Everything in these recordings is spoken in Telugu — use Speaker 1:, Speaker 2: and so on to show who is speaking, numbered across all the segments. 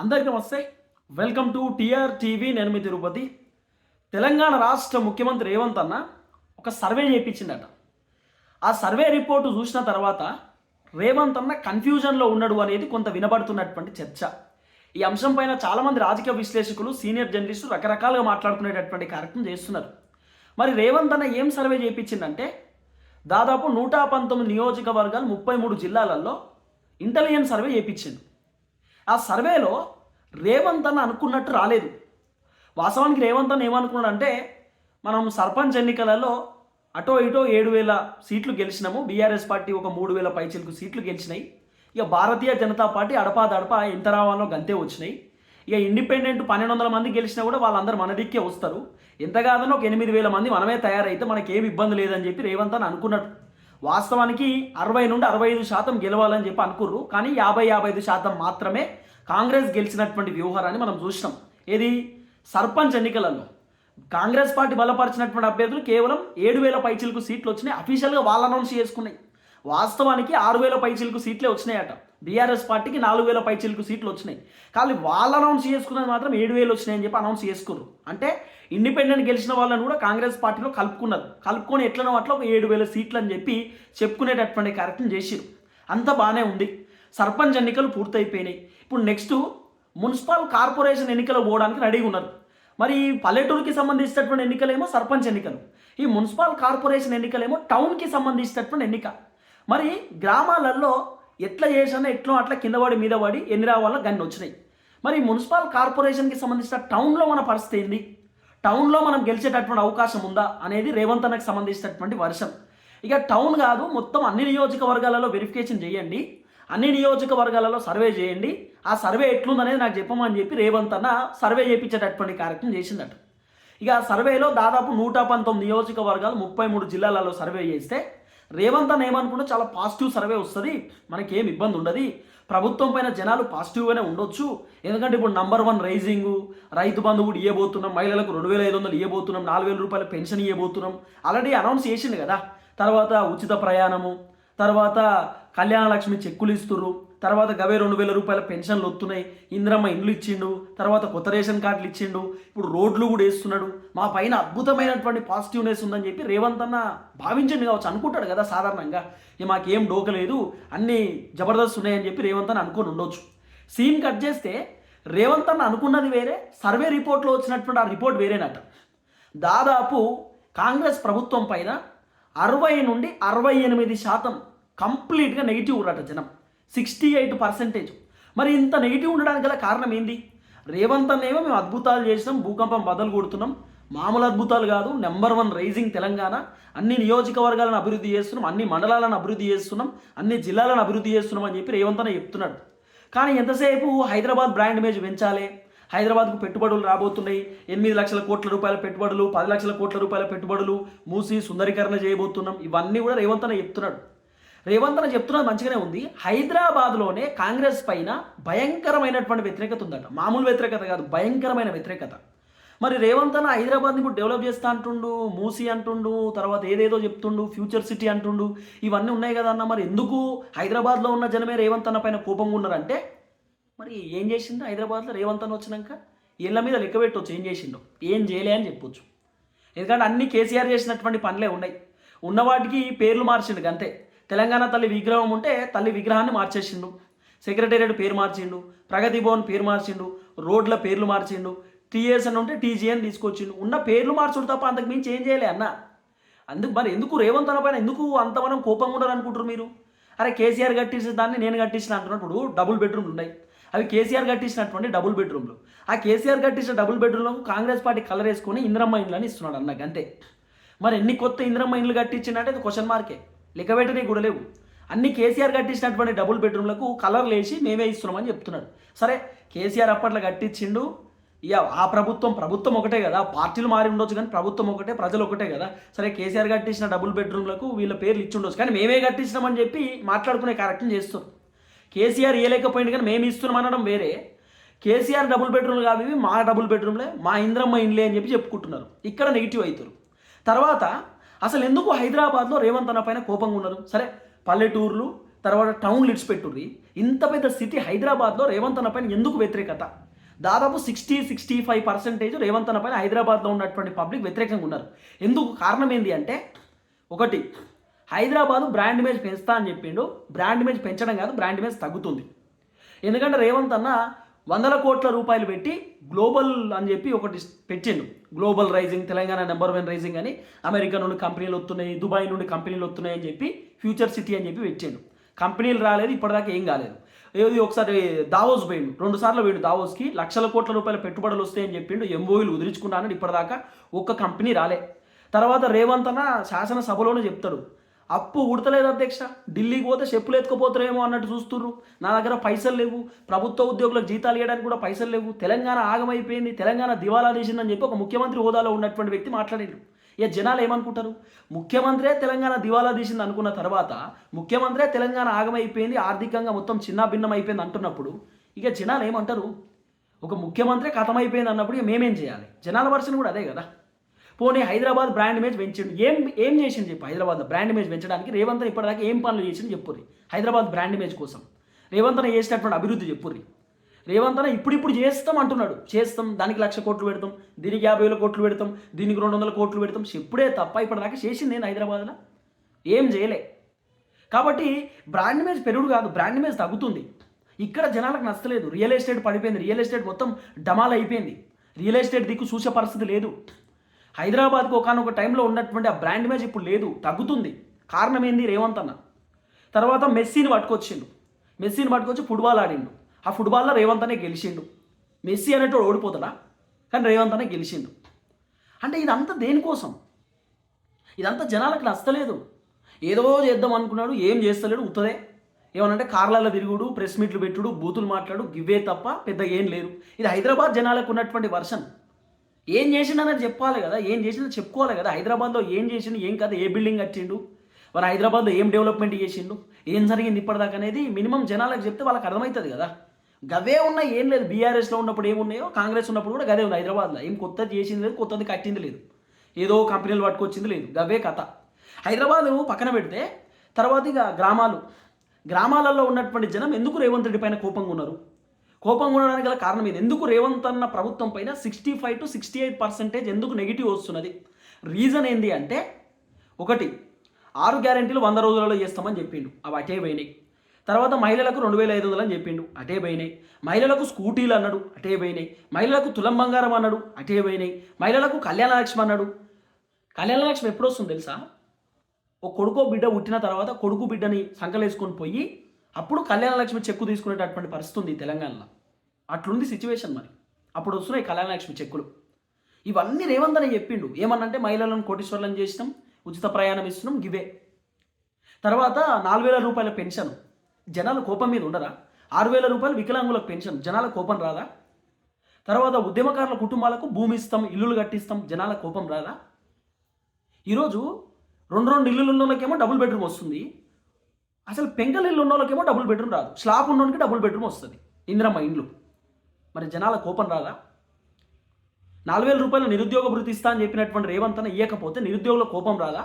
Speaker 1: అందరికీ నమస్తే. Welcome to TR TV. నేను మీ తిరుపతి. తెలంగాణ రాష్ట్ర ముఖ్యమంత్రి రేవంత్ అన్న ఒక సర్వే చేయించిందట ఆ సర్వే రిపోర్టు చూసిన తర్వాత రేవంత్ అన్న కన్ఫ్యూజన్లో ఉన్నాడు అనేది కొంత వినబడుతున్నటువంటి చర్చ. ఈ అంశం పైన చాలామంది రాజకీయ విశ్లేషకులు సీనియర్ జర్నలిస్టులు రకరకాలుగా మాట్లాడుకునేటటువంటి కార్యక్రమం చేస్తున్నారు. మరి రేవంత్ అన్న ఏం సర్వే చేయించిందంటే దాదాపు నూట పంతొమ్మిది నియోజకవర్గాలు ముప్పై మూడు జిల్లాలలో ఇంటెలిజెన్స్ సర్వే చేయించింది ఆ సర్వేలో రేవంత్ అని అనుకున్నట్టు రాలేదు. వాస్తవానికి రేవంత్ అని ఏమనుకున్నాడంటే మనం సర్పంచ్ ఎన్నికలలో అటో ఇటో ఏడు వేల సీట్లు గెలిచినాము బీఆర్ఎస్ పార్టీ ఒక మూడు వేల పైచిలకు సీట్లు గెలిచినాయి. ఇక భారతీయ జనతా పార్టీ అడపా దడప ఎంత రావాలో గంతే వచ్చినాయి. ఇక ఇండిపెండెంట్ పన్నెండు వందల మంది గెలిచినా కూడా వాళ్ళందరూ మన దిక్కే వస్తారు. ఎంత కాదని ఒక ఎనిమిది వేల మంది మనమే తయారైతే మనకి ఏమి ఇబ్బంది లేదని చెప్పి రేవంత్ అని అనుకున్నట్టు వాస్తవానికి అరవై నుండి అరవై ఐదు శాతం గెలవాలని చెప్పి అనుకుర్రు. కానీ యాభై యాభై ఐదు శాతం మాత్రమే కాంగ్రెస్ గెలిచినటువంటి వ్యవహారాన్ని మనం చూసినాం. ఏది? సర్పంచ్ ఎన్నికలలో. కాంగ్రెస్ పార్టీ బలపరిచినటువంటి అభ్యర్థులు కేవలం ఏడు వేల పైచిలకు సీట్లు వచ్చినాయి. అఫీషియల్గా వాళ్ళు అనౌన్స్ చేసుకున్నాయి. వాస్తవానికి ఆరు వేల పైచిలకు సీట్లే వచ్చినాయట. బీఆర్ఎస్ పార్టీకి నాలుగు వేల పైచిలకు సీట్లు వచ్చినాయి. కానీ వాళ్ళు అనౌన్స్ చేసుకున్నది మాత్రం ఏడు వేలు వచ్చినాయని చెప్పి అనౌన్స్ చేసుకున్నారు అంటే ఇండిపెండెంట్ గెలిచిన వాళ్ళని కూడా కాంగ్రెస్ పార్టీలో కలుపుకున్నారు. కలుపుకొని ఎట్లనో అట్లా ఒక ఏడు వేల సీట్లు అని చెప్పి చెప్పుకునేటటువంటి కార్యక్రమం చేసిరు అంత బాగానే ఉంది. సర్పంచ్ ఎన్నికలు పూర్తయిపోయినాయి. ఇప్పుడు నెక్స్ట్ మున్సిపల్ కార్పొరేషన్ ఎన్నికలు పోవడానికి రెడీగా ఉన్నారు. మరి పల్లెటూరుకి సంబంధించినటువంటి ఎన్నికలేమో సర్పంచ్ ఎన్నికలు. ఈ మున్సిపల్ కార్పొరేషన్ ఎన్నికలేమో టౌన్కి సంబంధించినటువంటి ఎన్నిక. మరి గ్రామాలలో ఎట్లా చేసినా ఎట్లా అట్లా కింద పడి మీద పడి ఎన్ని రావాలో గన్ని వచ్చినాయి. మరి మున్సిపల్ కార్పొరేషన్కి సంబంధించిన టౌన్లో మన పరిస్థితి ఏంది? టౌన్లో మనం గెలిచేటటువంటి అవకాశం ఉందా అనేది రేవంత్ అన్నకు సంబంధించినటువంటి వర్షం. ఇక టౌన్ కాదు మొత్తం అన్ని నియోజకవర్గాలలో వెరిఫికేషన్ చేయండి. అన్ని నియోజకవర్గాలలో సర్వే చేయండి. ఆ సర్వే ఎట్లుందనేది నాకు చెప్పమని చెప్పి రేవంత్ అన్న సర్వే చేయించేటటువంటి కార్యక్రమం చేసిందట. ఇక ఆ సర్వేలో దాదాపు నూట పంతొమ్మిది నియోజకవర్గాలు ముప్పై మూడు జిల్లాలలో సర్వే చేస్తే రేవంత్ అని ఏమనుకుంటే చాలా పాజిటివ్ సర్వే వస్తుంది. మనకి ఏం ఇబ్బంది ఉండదు. ప్రభుత్వం పైన జనాలు పాజిటివ్గానే ఉండొచ్చు. ఎందుకంటే ఇప్పుడు number one rising Rythu Bandhu కూడా ఇవ్వబోతున్నాం మహిళలకు రెండు వేల ఐదు వందలు ఇవ్వబోతున్నాం నాలుగు వేల రూపాయల పెన్షన్ ఇవ్వబోతున్నాం ఆల్రెడీ అనౌన్స్ చేసింది కదా. తర్వాత ఉచిత ప్రయాణము తర్వాత కళ్యాణ లక్ష్మి చెక్కులు ఇస్తుర్రు. తర్వాత గవే రెండు వేల రూపాయల పెన్షన్లు వస్తున్నాయి ఇంద్రమ్మ ఇండ్లు ఇచ్చిండు. తర్వాత కొత్త రేషన్ కార్డులు ఇచ్చిండు. ఇప్పుడు రోడ్లు కూడా వేస్తున్నాడు. మా పైన అద్భుతమైనటువంటి పాజిటివ్నెస్ ఉందని చెప్పి రేవంత్ అన్న భావించండి కావచ్చు అనుకుంటాడు కదా సాధారణంగా. ఇక మాకేం డోకలేదు అన్నీ జబర్దస్త్ ఉన్నాయని చెప్పి రేవంత్ అన్న అనుకుని ఉండొచ్చు. సీన్ కట్ చేస్తే రేవంత్ అన్న అనుకున్నది వేరే సర్వే రిపోర్ట్లో వచ్చినటువంటి ఆ రిపోర్ట్ వేరేనట. దాదాపు కాంగ్రెస్ ప్రభుత్వం పైన అరవై నుండి అరవై ఎనిమిది శాతం కంప్లీట్గా నెగిటివ్ ఉండట జనం. Sixty eight percentage. మరి ఇంత నెగిటివ్ ఉండడానికి గల కారణం ఏంది? రేవంత్ అన్నేమో మేము అద్భుతాలు చేసినాం భూకంపం బదలు కొడుతున్నాం. మామూలు అద్భుతాలు కాదు నెంబర్ వన్ రైజింగ్ తెలంగాణ. అన్ని నియోజకవర్గాలను అభివృద్ధి చేస్తున్నాం అన్ని మండలాలను అభివృద్ధి చేస్తున్నాం అన్ని జిల్లాలను అభివృద్ధి చేస్తున్నాం అని చెప్పి రేవంత్ అన్న చెప్తున్నాడు. కానీ ఎంతసేపు హైదరాబాద్ బ్రాండ్ ఇమేజ్ పెంచాలి? హైదరాబాద్కు పెట్టుబడులు రాబోతున్నాయి. ఎనిమిది లక్షల కోట్ల రూపాయల పెట్టుబడులు పది లక్షల కోట్ల రూపాయల పెట్టుబడులు మూసి సుందరీకరణ చేయబోతున్నాం. ఇవన్నీ కూడా రేవంత్ అన్న చెప్తున్నాడు. రేవంత్ అన్న చెప్తున్నది మంచిగానే ఉంది. హైదరాబాద్లోనే కాంగ్రెస్ పైన భయంకరమైనటువంటి వ్యతిరేకత ఉందట. మామూలు వ్యతిరేకత కాదు భయంకరమైన వ్యతిరేకత. మరి రేవంత్ అన్న హైదరాబాద్ని ఇప్పుడు డెవలప్ చేస్తా అంటుండు మూసి అంటుండు తర్వాత ఏదేదో చెప్తుండు ఫ్యూచర్ సిటీ అంటుండు ఇవన్నీ ఉన్నాయి కదా అన్న. మరి ఎందుకు హైదరాబాద్లో ఉన్న జనమే రేవంత్ అన్న పైన కోపంగా ఉన్నారంటే మరి ఏం చేసిండు? హైదరాబాద్లో రేవంత్ వచ్చినాక ఇళ్ళ మీద లెక్క పెట్టవచ్చు ఏం చేసిండో? ఏం చేయలే అని చెప్పొచ్చు. ఎందుకంటే అన్ని కేసీఆర్ చేసినటువంటి పనులే ఉన్నాయి. ఉన్న వాటికి పేర్లు మార్చిండు అంతే తెలంగాణ తల్లి విగ్రహం ఉంటే తల్లి విగ్రహాన్ని మార్చేసిండు. సెక్రటేరియట్ పేరు మార్చిండు ప్రగతి భవన్ పేరు మార్చిండు రోడ్ల పేర్లు మార్చిండు టీఎస్ అని ఉంటే టీజీఎన్ తీసుకొచ్చిండు. ఉన్న పేర్లు మార్చుడు తప్ప అంతకు మించి ఏం చేయలే అన్న. అందుకు మరి ఎందుకు రేవంత్ అన్న పైన ఎందుకు అంత మనం కోపంగా ఉండాలనుకుంటారు మీరు? అరే కేసీఆర్ కట్టించిన దాన్ని నేను కట్టించిన అంటున్నప్పుడు డబుల్ బెడ్రూమ్లు ఉన్నాయి. అవి కేసీఆర్ కట్టించినటువంటి డబుల్ బెడ్రూమ్లు ఆ కేసీఆర్ కట్టించిన డబుల్ బెడ్రూమ్లకు కాంగ్రెస్ పార్టీ కలర్ వేసుకొని ఇంద్రమ్మ ఇండ్లు అని ఇస్తున్నాడు అన్నకు అంతే. మరి ఎన్ని కొత్త ఇంద్రమ్మ ఇండ్లు కట్టించిందంటే అది క్వశ్చన్ మార్కే లెక్క కూడా లేవు. అన్ని కేసీఆర్ కట్టించినటువంటి డబుల్ బెడ్రూమ్లకు కలర్లు వేసి మేమే ఇస్తున్నామని చెప్తున్నాడు. సరే కేసీఆర్ అప్పట్లో కట్టించిండు ఇక ఆ ప్రభుత్వం ప్రభుత్వం ఒకటే కదా. పార్టీలు మారి ఉండొచ్చు కానీ ప్రభుత్వం ఒకటే ప్రజలు ఒకటే కదా. సరే కేసీఆర్ కట్టించిన డబుల్ బెడ్రూమ్లకు వీళ్ళ పేర్లు ఇచ్చి ఉండొచ్చు కానీ మేమే కట్టించినామని చెప్పి మాట్లాడుకునే కార్యక్రమం చేస్తారు కేసీఆర్ ఇవ్వలేకపోయింది కానీ మేము ఇస్తున్నాం అనడం వేరే. కేసీఆర్ డబుల్ బెడ్రూమ్లు కావి మా డబుల్ బెడ్రూమ్లే మా ఇంద్రమ్మ ఇండ్లే అని చెప్పి చెప్పుకుంటున్నారు. ఇక్కడ నెగిటివ్ అవుతారు. తర్వాత అసలు ఎందుకు హైదరాబాద్లో రేవంత్ అన్న పైన కోపంగా ఉన్నారు? సరే పల్లెటూర్లు తర్వాత టౌన్ లిడ్స్ పెట్టుర్రి. ఇంత పెద్ద సిటీ హైదరాబాద్లో రేవంత్ అన్న పైన ఎందుకు వ్యతిరేకత? దాదాపు sixty sixty five percentage Revanth అన్న పైన హైదరాబాద్లో ఉన్నటువంటి పబ్లిక్ వ్యతిరేకంగా ఉన్నారు. ఎందుకు? కారణం ఏంటి అంటే ఒకటి హైదరాబాద్ బ్రాండ్ ఇమేజ్ పెంచుతా అని చెప్పిండు. బ్రాండ్ ఇమేజ్ పెంచడం కాదు బ్రాండ్ ఇమేజ్ తగ్గుతుంది. ఎందుకంటే రేవంత్ అన్న వందల కోట్ల రూపాయలు పెట్టి గ్లోబల్ అని చెప్పి ఒకటి పెట్టిండు. Global rising Telangana number one rising అని అమెరికా నుండి కంపెనీలు వస్తున్నాయి దుబాయ్ నుండి కంపెనీలు వస్తున్నాయి అని చెప్పి ఫ్యూచర్ సిటీ అని చెప్పి పెట్టిండు. కంపెనీలు రాలేదు ఇప్పటిదాకా ఏం కాలేదు. ఏది ఒకసారి దావోస్ పోయిండు. రెండు సార్లు పోయిండు దావోస్కి. లక్షల కోట్ల రూపాయల పెట్టుబడులు వస్తాయని చెప్పిండు. ఎంఓఈలు కుదిరించుకున్నాను ఇప్పటిదాకా ఒక్క కంపెనీ రాలే. తర్వాత రేవంత్ అన్న శాసనసభలోనే చెప్తాడు. అప్పు ఉడతలేదు అధ్యక్ష. ఢిల్లీకి పోతే చెప్పులు ఎత్తుకుపోతారేమో అన్నట్టు చూస్తున్నారు నా దగ్గర పైసలు లేవు. ప్రభుత్వ ఉద్యోగులకు జీతాలు ఇవ్వడానికి కూడా పైసలు లేవు. తెలంగాణ ఆగమైపోయింది. తెలంగాణ దివాలా తీసిందని చెప్పి ఒక ముఖ్యమంత్రి హోదాలో ఉన్నటువంటి వ్యక్తి మాట్లాడారు ఇక జనాలు ఏమనుకుంటారు? ముఖ్యమంత్రే తెలంగాణ దివాలా తీసింది అనుకున్న తర్వాత ముఖ్యమంత్రే తెలంగాణ ఆగమైపోయింది. ఆర్థికంగా మొత్తం చిన్న భిన్నం అయిపోయింది అంటున్నప్పుడు ఇక జనాలు ఏమంటారు? ఒక ముఖ్యమంత్రి కథమైపోయింది అన్నప్పుడు ఇక మేమేం చేయాలి? జనాల వర్షన్ కూడా అదే కదా. పోనీ హైదరాబాద్ బ్రాండ్ ఇమేజ్ పెంచిండు. ఏం ఏం చేసిండు చెప్పు హైదరాబాద్ బ్రాండ్ ఇమేజ్ పెంచడానికి? రేవంత్ ఇప్పటిదాకా ఏం పనులు చేసిండు చెప్పుర్రి. హైదరాబాద్ బ్రాండ్ ఇమేజ్ కోసం. రేవంత్ చేసినటువంటి అభివృద్ధి చెప్పుర్రి. రేవంత్ అన్న ఇప్పుడిప్పుడు చేస్తాం అంటున్నాడు. చేస్తాం. దానికి లక్ష కోట్లు పెడతాం. దీనికి యాభై వేల కోట్లు పెడతాం. దీనికి రెండు వందల కోట్లు పెడతాం. చెప్పుడే తప్ప ఇప్పటిదాకా చేసింది నేను హైదరాబాద్లో? ఏం చేయలే. కాబట్టి బ్రాండ్ ఇమేజ్ పెరుగుడు కాదు. బ్రాండ్ ఇమేజ్ తగ్గుతుంది. ఇక్కడ జనాలకు నచ్చలేదు. రియల్ ఎస్టేట్ పడిపోయింది. రియల్ ఎస్టేట్ మొత్తం డమాల్ అయిపోయింది. రియల్ ఎస్టేట్ దిక్కు చూసే పరిస్థితి లేదు. హైదరాబాద్కు ఒకనొక టైంలో ఉన్నటువంటి ఆ బ్రాండ్ ఇమేజ్ ఇప్పుడు లేదు తగ్గుతుంది. కారణం ఏంది? రేవంత్ అన్న. తర్వాత మెస్సీని పట్టుకొచ్చిండు. మెస్సీని పట్టుకొచ్చి ఫుట్బాల్ ఆడిండు. ఆ ఫుట్బాల్లో రేవంత్ అనే గెలిచిండు. మెస్సీ అనేటోడు ఓడిపోతాడా? కానీ రేవంత్ అనే గెలిచిండు. అంటే ఇదంతా దేనికోసం? ఇదంతా జనాలకు నచ్చలేదు. ఏదో చేద్దాం అనుకున్నాడు ఏం చేస్తలేడు ఉత్తదే ఏమనంటే కార్లలో తిరుగుడు ప్రెస్ మీట్లు పెట్టుడు బూతులు మాట్లాడు గివ్వే తప్ప పెద్ద ఏం లేదు. ఇది హైదరాబాద్ జనాలకు ఉన్నటువంటి వర్షన్. ఏం చేసిండన్నది చెప్పాలి కదా ఏం చేసిందో చెప్పుకోవాలి కదా. హైదరాబాద్లో ఏం చేసిండు ఏం కదా ఏ బిల్డింగ్ కట్టిండు మరి హైదరాబాద్లో ఏం డెవలప్మెంట్ చేసిండు ఏం జరిగింది ఇప్పటిదాకా అనేది మినిమం జనాలకు చెప్తే వాళ్ళకి అర్థమవుతుంది కదా. గవే ఉన్నా ఏం లేదు బీఆర్ఎస్లో ఉన్నప్పుడు ఏమున్నాయో కాంగ్రెస్ ఉన్నప్పుడు కూడా గదే ఉంది హైదరాబాద్లో. ఏం కొత్తది చేసింది లేదు కొత్తది కట్టింది లేదు. ఏదో కంపెనీలు పట్టుకొచ్చింది లేదు గవే కథ. హైదరాబాద్ పక్కన పెడితే తర్వాత ఇక గ్రామాలు. గ్రామాలలో ఉన్నటువంటి జనం ఎందుకు రేవంత్ రెడ్డి పైన కోపంగా ఉన్నారు? కోపంగా ఉండడానికి గల కారణం ఇది. ఎందుకు రేవంత్ అన్న ప్రభుత్వం పైన sixty five to sixty eight percentage ఎందుకు నెగిటివ్ వస్తున్నది? రీజన్ ఏంది అంటే ఒకటి ఆరు గ్యారెంటీలు వంద రోజులలో చేస్తామని చెప్పిండు. అవి అటే పోయినాయి. తర్వాత మహిళలకు రెండు వేల ఐదు వందలు అని చెప్పిండు. అటే పోయినాయి. మహిళలకు స్కూటీలు అన్నాడు. అటే పోయినాయి. మహిళలకు తులం బంగారం అన్నాడు. అటే పోయినాయి. మహిళలకు కళ్యాణ లక్ష్మి అన్నాడు. కళ్యాణ లక్ష్మి ఎప్పుడు వస్తుంది తెలుసా? ఒక కొడుకో బిడ్డ పుట్టిన తర్వాత కొడుకు బిడ్డని సంకలేసుకొని పోయి అప్పుడు కళ్యాణ లక్ష్మి చెక్కు తీసుకునేటటువంటి పరిస్థితి ఉంది తెలంగాణలో. అట్లుంది సిచ్యువేషన్ మరి. అప్పుడు వస్తున్నాయి కళ్యాణ లక్ష్మి చెక్కులు. ఇవన్నీ రేవంత్ అని చెప్పిండు. ఏమన్నంటే మహిళలను కోటీశ్వర్లను చేసినాం ఉచిత ప్రయాణం ఇస్తున్నాం గివే తర్వాత నాలుగు వేల రూపాయల పెన్షన్. జనాల కోపం మీద ఉండరా? ఆరు వేల రూపాయలు వికలాంగులకు పెన్షన్. జనాల కోపం రాదా? తర్వాత ఉద్యమకారుల కుటుంబాలకు భూమి ఇస్తాం ఇల్లులు కట్టిస్తాం. జనాల కోపం రాదా? ఈరోజు రెండు రెండు ఇల్లులు ఉన్న వాళ్ళకేమో డబుల్ బెడ్రూమ్ వస్తుంది. అసలు పెంకల ఇల్లు ఉన్న వాళ్ళకేమో డబుల్ బెడ్రూమ్ రాదు. స్లాబ్ ఉన్నోనికి డబుల్ బెడ్రూమ్ వస్తుంది. ఇందిరమ్మ ఇండ్లు. మరి జనాల కోపం రాదా? నాలుగు వేల రూపాయలు నిరుద్యోగ భృతి ఇస్తా అని చెప్పినటువంటి రేవంత్ అన్న ఇవ్వకపోతే నిరుద్యోగుల కోపం రాదా?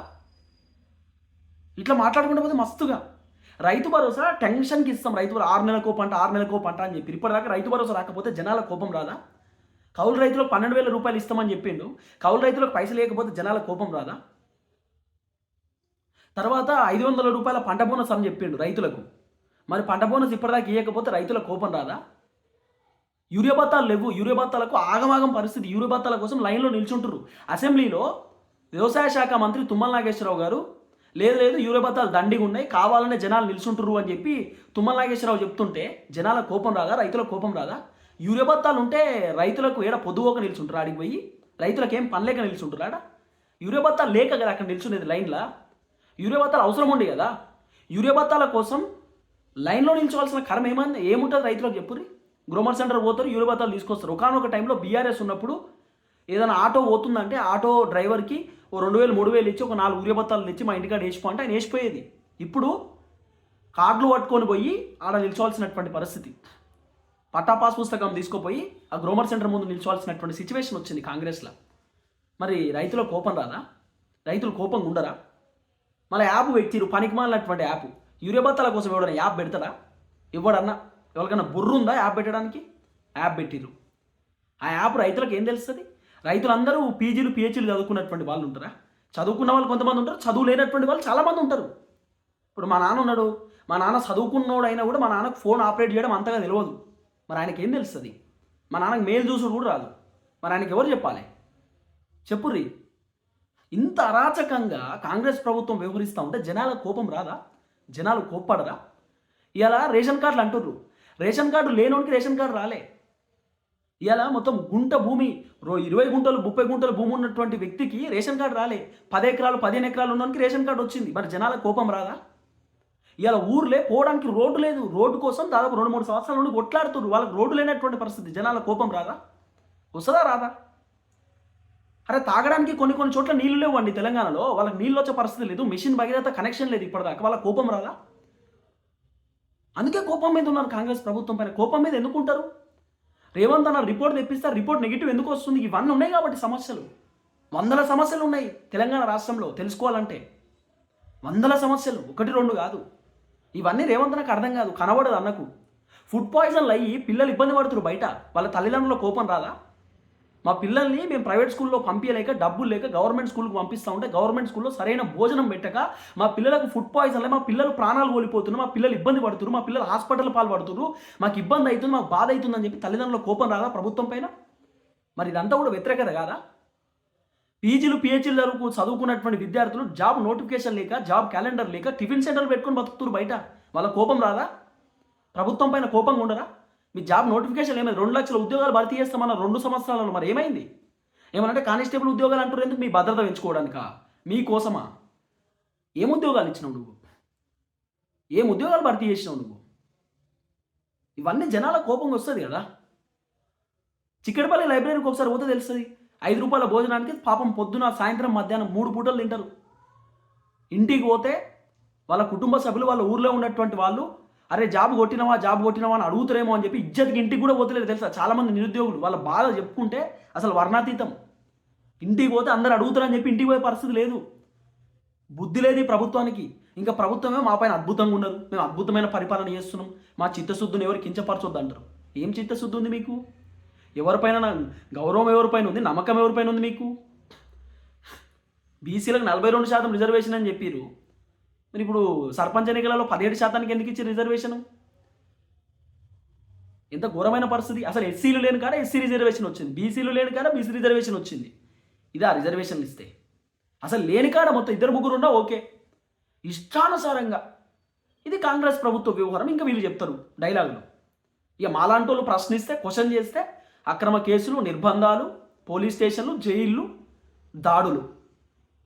Speaker 1: ఇట్లా మాట్లాడుకుంటే పోతే మస్తుగా. రైతు భరోసా టెన్షన్కి ఇస్తాం. రైతు ఆరు నెలకో పంట ఆరు నెలకో పంట అని చెప్పి. ఇప్పటిదాకా రైతు భరోసా రాకపోతే జనాల కోపం రాదా? కౌలు రైతులకు పన్నెండు వేల రూపాయలు ఇస్తామని చెప్పిండు. కౌలు రైతులకు పైసలు లేకపోతే జనాల కోపం రాదా? తర్వాత ఐదు వందల రూపాయల పంట బోనస్ అని చెప్పిండు రైతులకు. మరి పంట బోనస్ ఇప్పటిదాకా ఇవ్వకపోతే రైతుల కోపం రాదా? యూరియా బత్తాలు లేవు. యూరియా బత్తాలకు ఆగమాగం పరిస్థితి. యూరియా బత్తాల కోసం లైన్లో నిల్చుంటారు అసెంబ్లీలో వ్యవసాయ శాఖ మంత్రి తుమ్మల నాగేశ్వరరావు గారు లేదు లేదు యూరియా బత్తాలు దండిగా ఉన్నాయి కావాలనే జనాలు నిల్చుంటారు అని చెప్పి తుమ్మల నాగేశ్వరరావు చెప్తుంటే జనాల కోపం రాదా? రైతుల కోపం రాదా? యూరియా బత్తాలు ఉంటే రైతులకు ఏడ పొదువోక నిల్చుంటారు ఆడికి పోయి? రైతులకు ఏం పని లేక నిల్చుంటారు ఆడ? యూరియా బత్తాలు లేక కదా అక్కడ నిల్చునేది లైన్లో? యూరియా బత్తాలు అవసరం ఉండే కదా. యూరియా బత్తాల కోసం లైన్లో నిల్చోవాల్సిన కర్మ ఏమంది? ఏముంటుంది రైతులకు చెప్పుర్రి గ్రోమర్ సెంటర్ పోతారు యూరియా బత్తాలు తీసుకొస్తారు. ఒకనొక టైంలో బీఆర్ఎస్ ఉన్నప్పుడు ఏదైనా ఆటో పోతుందంటే ఆటో డ్రైవర్కి ఓ రెండు వేలు మూడు వేలు ఇచ్చి ఒక నాలుగు యూరియా బత్తాలు తెచ్చి మా ఇంటికాడ వేసిపో అంటే ఆయన వేసిపోయేది. ఇప్పుడు కార్డులు పట్టుకొని పోయి ఆడ నిల్చోవాల్సినటువంటి పరిస్థితి. పట్టా పాస్ పుస్తకం తీసుకుపోయి ఆ గ్రోమర్ సెంటర్ ముందు నిల్చోవాల్సినటువంటి సిచ్యువేషన్ వచ్చింది కాంగ్రెస్లో. మరి రైతుల కోపం రాదా? రైతులు కోపంగా ఉండరా? మళ్ళీ యాప్ పెట్టిరు పనికిమాలినటువంటి యాప్. యూరియా బత్తాల కోసం ఎవడన్నా యాప్ పెడతాడా? ఇవ్వడన్నా ఎవరికైనా బుర్రు ఉందా యాప్ పెట్టడానికి? యాప్ పెట్టిరు. ఆ యాప్ రైతులకు ఏం తెలుస్తుంది? రైతులందరూ పీజీలు పిహెచ్లు చదువుకున్నటువంటి వాళ్ళు ఉంటారా? చదువుకున్న వాళ్ళు కొంతమంది ఉంటారు చదువు లేనటువంటి వాళ్ళు చాలామంది ఉంటారు. ఇప్పుడు మా నాన్న ఉన్నాడు మా నాన్న చదువుకున్నోడు అయినా కూడా మా నాన్నకు ఫోన్ ఆపరేట్ చేయడం అంతగా తెలియదు. మరి ఆయనకి ఏం తెలుస్తుంది? మా నాన్నకి మేలు చూసుడు కూడా రాదు. మరి ఆయనకి ఎవరు చెప్పాలి? చెప్పుర్రి. ఇంత అరాచకంగా కాంగ్రెస్ ప్రభుత్వం వ్యవహరిస్తూ ఉంటే జనాల కోపం రాదా? జనాలు కోప్పడరా? ఇలా రేషన్ కార్డులు అంటుర్రు. రేషన్ కార్డు లేనోనికి రేషన్ కార్డు రాలే. ఇలా మొత్తం గుంట భూమి రో ఇరవై గుంటలు ముప్పై గుంటలు భూమి ఉన్నటువంటి వ్యక్తికి రేషన్ కార్డు రాలే. పది ఎకరాలు పదిహేను ఎకరాలు ఉన్నోనికి రేషన్ కార్డు వచ్చింది. మరి జనాల కోపం రాదా? ఇలా ఊర్లే పోవడానికి రోడ్డు లేదు. రోడ్డు కోసం దాదాపు రెండు మూడు సంవత్సరాల నుండి కొట్లాడుతున్నారు వాళ్ళకి రోడ్డు లేనటువంటి పరిస్థితి. జనాల కోపం రాదా? వస్తుందా రాదా? అరే తాగడానికి కొన్ని కొన్ని చోట్ల నీళ్ళు లేవండి తెలంగాణలో. వాళ్ళకి నీళ్ళు వచ్చే పరిస్థితి లేదు. మిషన్ భగీరథ కనెక్షన్ లేదు ఇప్పటిదాకా. వాళ్ళ కోపం రాదా? అందుకే కోపం మీద ఉన్నారు కాంగ్రెస్ ప్రభుత్వం పైన. కోపం మీద ఎందుకు ఉంటారు? రేవంత్ అన్న రిపోర్ట్ తెప్పిస్తారు రిపోర్ట్ నెగిటివ్ ఎందుకు వస్తుంది? ఇవన్నీ ఉన్నాయి కాబట్టి సమస్యలు. వందల సమస్యలు ఉన్నాయి తెలంగాణ రాష్ట్రంలో తెలుసుకోవాలంటే. వందల సమస్యలు ఒకటి రెండు కాదు. ఇవన్నీ రేవంత్ నాకు అర్థం కాదు కనబడదు అన్నకు. ఫుడ్ పాయిజన్లు అయ్యి పిల్లలు ఇబ్బంది పడుతున్నారు బయట. వాళ్ళ తల్లిదండ్రుల కోపం రాదా? మా పిల్లల్ని మేము ప్రైవేట్ స్కూల్లో పంపించలేక డబ్బులు లేక గవర్నమెంట్ స్కూల్కి పంపిస్తూ ఉంటే గవర్నమెంట్ స్కూల్లో సరైన భోజనం పెట్టక మా పిల్లలకు ఫుడ్ పాయిజన్ మా పిల్లలు ప్రాణాలు కోల్పోతున్నారు మా పిల్లలు ఇబ్బంది పడుతున్నారు మా పిల్లలు హాస్పిటల్ పాల్పడుతున్నారు మాకు ఇబ్బంది అవుతుంది మాకు బాధ అవుతుందని చెప్పి తల్లిదండ్రుల కోపం రాదా ప్రభుత్వం పైన? మరి ఇదంతా కూడా వ్యతిరేకత కాదా? పీజీలు పిహెచ్లు వరకు చదువుకున్నటువంటి విద్యార్థులు జాబ్ నోటిఫికేషన్ లేక జాబ్ క్యాలెండర్ లేక టిఫిన్ సెంటర్లు పెట్టుకొని బతుకుతున్నారు బయట. వాళ్ళ కోపం రాదా? ప్రభుత్వం పైన కోపంగా ఉండరా? మీ జాబ్ నోటిఫికేషన్ ఏమైంది? రెండు లక్షల ఉద్యోగాలు భర్తీ చేస్తామన్న రెండు సంవత్సరాలలో మరి ఏమైంది? ఏమనంటే కానిస్టేబుల్ ఉద్యోగాలు అంటారు ఎందుకు? మీ భద్రత పెంచుకోవడానికా? మీకోసమా ఏం ఉద్యోగాలు ఇచ్చినావు నువ్వు? ఏం ఉద్యోగాలు భర్తీ చేసినావు నువ్వు? ఇవన్నీ జనాల కోపం వస్తుంది కదా. చిక్కడపల్లి లైబ్రరీకి ఒకసారి పోతే తెలుస్తుంది. ఐదు రూపాయల భోజనానికి పాపం పొద్దున సాయంత్రం మధ్యాహ్నం మూడు పూటలు తింటారు. ఇంటికి పోతే వాళ్ళ కుటుంబ సభ్యులు వాళ్ళ ఊర్లో ఉన్నటువంటి వాళ్ళు అరే జాబ్ కొట్టినవా జాబ్ కొట్టినవా అని అడుగుతారేమో అని చెప్పి ఇజ్జతికి ఇంటికి కూడా పోతలేదు తెలుసా? చాలామంది నిరుద్యోగులు. వాళ్ళ బాధ చెప్పుకుంటే అసలు వర్ణాతీతం. ఇంటికి పోతే అందరు అడుగుతారని చెప్పి ఇంటికి పోయే పరిస్థితి లేదు. బుద్ధి లేదు ప్రభుత్వానికి. ఇంకా ప్రభుత్వమే మా పైన అద్భుతంగా ఉన్నారు మేము అద్భుతమైన పరిపాలన చేస్తున్నాం. మా చిత్తశుద్ధిని ఎవరు కించపరచొద్దు అంటారు ఏం చిత్తశుద్ధి ఉంది మీకు? ఎవరిపైన గౌరవం ఎవరిపైన ఉంది? నమ్మకం ఎవరిపైన ఉంది మీకు? బీసీలకు నలభై రెండు శాతం రిజర్వేషన్ అని చెప్పారు మరి ఇప్పుడు సర్పంచ్ ఎన్నికలలో పదిహేడు శాతానికి ఎందుకు ఇచ్చి రిజర్వేషన్? ఎంత ఘోరమైన పరిస్థితి. అసలు ఎస్సీలు లేని కాడ ఎస్సీ రిజర్వేషన్ వచ్చింది. బీసీలు లేని కాడ బీసీ రిజర్వేషన్ వచ్చింది. ఇదా రిజర్వేషన్ ఇస్తే అసలు లేని కాడ మొత్తం ఇద్దరు ముగ్గురు ఉన్నా ఓకే. ఇష్టానుసారంగా ఇది కాంగ్రెస్ ప్రభుత్వ వ్యవహారం. ఇంకా వీళ్ళు చెప్తారు డైలాగులు. ఇక మాలాంటి వాళ్ళు ప్రశ్నిస్తే క్వశ్చన్ చేస్తే అక్రమ కేసులు నిర్బంధాలు పోలీస్ స్టేషన్లు జైళ్ళు దాడులు.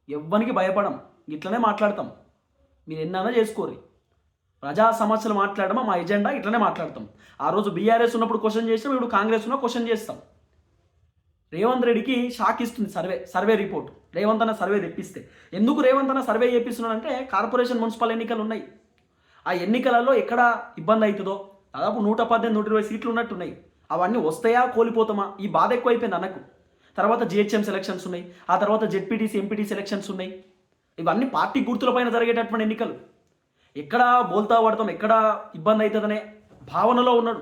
Speaker 1: ఎవ్వనికి భయపడం. ఇట్లనే మాట్లాడతాం. మీరు ఎన్నైనా చేసుకోరు ప్రజా సమస్యలు మాట్లాడమా? మా ఎజెండా ఇట్లనే మాట్లాడతాం. ఆ రోజు బీఆర్ఎస్ ఉన్నప్పుడు క్వశ్చన్ చేస్తాం ఇప్పుడు కాంగ్రెస్ ఉన్న క్వశ్చన్ చేస్తాం. రేవంత్ రెడ్డికి షాక్ ఇస్తుంది సర్వే సర్వే రిపోర్ట్. రేవంత్ అన్న సర్వే తెప్పిస్తే. ఎందుకు రేవంత్ అన్న సర్వే చేపిస్తున్నాడంటే కార్పొరేషన్ మున్సిపల్ ఎన్నికలు ఉన్నాయి. ఆ ఎన్నికలలో ఎక్కడ ఇబ్బంది అవుతుందో? దాదాపు నూట పద్దెనిమిది నూట ఇరవై సీట్లు ఉన్నట్టున్నాయి. అవన్నీ వస్తాయా కోల్పోతామా? ఈ బాధ ఎక్కువైపోయింది అన్నకు. తర్వాత జిహెచ్ఎం సెలక్షన్స్ ఉన్నాయి. ఆ తర్వాత జెడ్పీటీసీ ఎంపీటీ సెలక్షన్స్ ఉన్నాయి. ఇవన్నీ పార్టీ గుర్తులపైన జరిగేటటువంటి ఎన్నికలు. ఎక్కడ బోల్తా పడతాం ఎక్కడ ఇబ్బంది అవుతుందనే భావనలో ఉన్నాడు.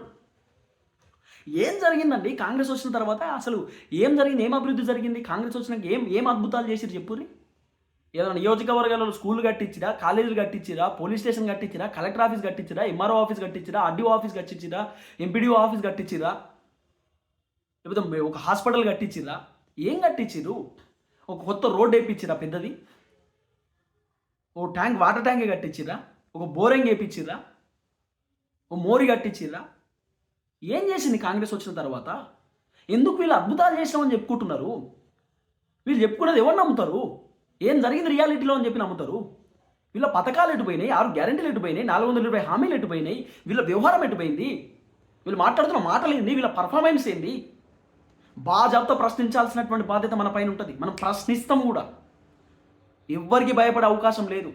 Speaker 1: ఏం జరిగిందండి? కాంగ్రెస్ వచ్చిన తర్వాత అసలు ఏం జరిగింది? ఏం అభివృద్ధి జరిగింది? కాంగ్రెస్ వచ్చినాక ఏం ఏం అద్భుతాలు చేసిరు చెప్పుర్రి? ఏదైనా నియోజకవర్గాలలో స్కూల్ కట్టించిరా కాలేజీలు కట్టించిరా పోలీస్ స్టేషన్ కట్టించిరా కలెక్టర్ ఆఫీస్ కట్టించిరా ఎంఆర్ఓ ఆఫీస్ కట్టించిరా ఆర్డీఓ ఆఫీస్ కట్టించిరా ఎంపీడీఓ ఆఫీస్ కట్టించిరా లేకపోతే ఒక హాస్పిటల్ కట్టించిరా ఏం కట్టించిరు ఒక కొత్త రోడ్ వేయించిరా పెద్దది? ఓ ట్యాంక్ వాటర్ ట్యాంక్ కట్టించిరా ఒక బోరింగ్ వేయించిరా ఓ మోరి కట్టించిరా ఏం చేసింది కాంగ్రెస్ వచ్చిన తర్వాత? ఎందుకు వీళ్ళు అద్భుతాలు చేసినామని చెప్పుకుంటున్నారు? వీళ్ళు చెప్పుకున్నది ఎవరు నమ్ముతారు? ఏం జరిగింది రియాలిటీలో అని చెప్పి నమ్ముతారు? వీళ్ళ పథకాలు ఎటుపోయినాయి ఆరు గ్యారెంటీలు ఎటుపోయినాయి నాలుగు వందల ఇరవై హామీలు ఎటుపోయినాయి వీళ్ళ వ్యవహారం ఎటుపోయింది వీళ్ళు మాట్లాడుతున్న మాటలు ఏంది? వీళ్ళ పర్ఫార్మెన్స్ ఏంది? బాజాబ్తో ప్రశ్నించాల్సినటువంటి బాధ్యత మన పైన ఉంటుంది. మనం ప్రశ్నిస్తాం కూడా. ఎవ్వరికి భయపడే అవకాశం లేదు.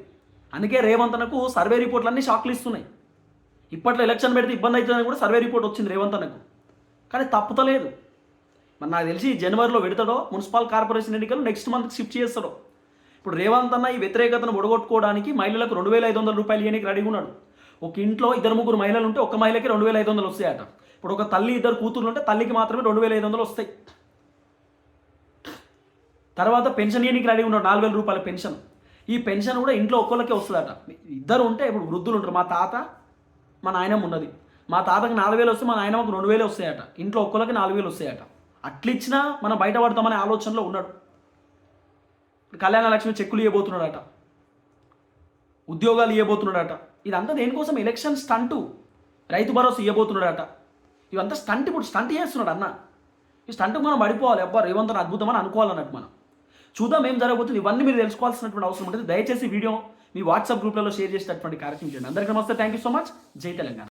Speaker 1: అందుకే రేవంతనకు సర్వే రిపోర్ట్లన్నీ షాక్లు ఇస్తున్నాయి. ఇప్పట్లో ఎలక్షన్ పెడితే ఇబ్బంది అవుతుందని కూడా సర్వే రిపోర్ట్ వచ్చింది రేవంతనకు కానీ తప్పుతలేదు. మరి నాకు తెలిసి జనవరిలో పెడతాడో మున్సిపల్ కార్పొరేషన్ ఎన్నికలు నెక్స్ట్ మంత్ షిఫ్ట్ చేస్తాడో. ఇప్పుడు రేవంత్ అన్న ఈ వ్యతిరేకతను ఒడగొట్టుకోవడానికి మహిళలకు రెండు వేల ఐదు వందల రూపాయలు ఇవ్వడానికి రెడీగా ఉన్నాడు. ఒక ఇంట్లో ఇద్దరు ముగ్గురు మహిళలు ఉంటే ఒక మహిళకి రెండు వేల ఐదు వందలు వస్తాయట. ఇప్పుడు ఒక తల్లి ఇద్దరు కూతురు ఉంటే తల్లికి మాత్రమే రెండు వేల ఐదు వందలు వస్తాయి. తర్వాత పెన్షన్ ఇవ్వడానికి రెడీ ఉన్నాడు నాలుగు వేల రూపాయల పెన్షన్. ఈ పెన్షన్ కూడా ఇంట్లో ఒక్కళ్ళకే వస్తుందట. ఇద్దరు ఉంటే ఇప్పుడు వృద్ధులు ఉంటారు. మా తాత మా నాయనమ్మ ఉన్నది. మా తాతకి నాలుగు వేలు వస్తే మా నాయనమ్మకి రెండు వేలు వస్తాయట. ఇంట్లో ఒక్కళ్ళకి నాలుగు వేలు వస్తాయట. అట్లిచ్చినా మనం బయటపడతామనే ఆలోచనలో ఉన్నాడు. ఇప్పుడు కళ్యాణ లక్ష్మి చెక్కులు ఇవ్వబోతున్నాడట. ఉద్యోగాలు ఇవ్వబోతున్నాడట. ఇదంతా దేనికోసం? Election stunt. రైతు భరోసా ఇవ్వబోతున్నాడట. ఇవంతా స్టంట్ ఇప్పుడు స్టంట్ చేస్తున్నాడు అన్న. ఈ స్టంట్ మనం పడిపోవాలి. అబ్బా రేవంత్ అద్భుతం అని అనుకోవాలన్నట్టు మనం. చూద్దాం ఏం జరగబోతుంది. ఇవన్నీ మీరు తెలుసుకోవాల్సినటువంటి అవసరం ఉంటుంది. దయచేసి వీడియో మీ వాట్సాప్ గ్రూప్లలో షేర్ చేసినటువంటి కార్యక్రమం చేయండి. అందరికీ నమస్తే. థ్యాంక్ యూ సో మచ్ జై తెలంగాణ.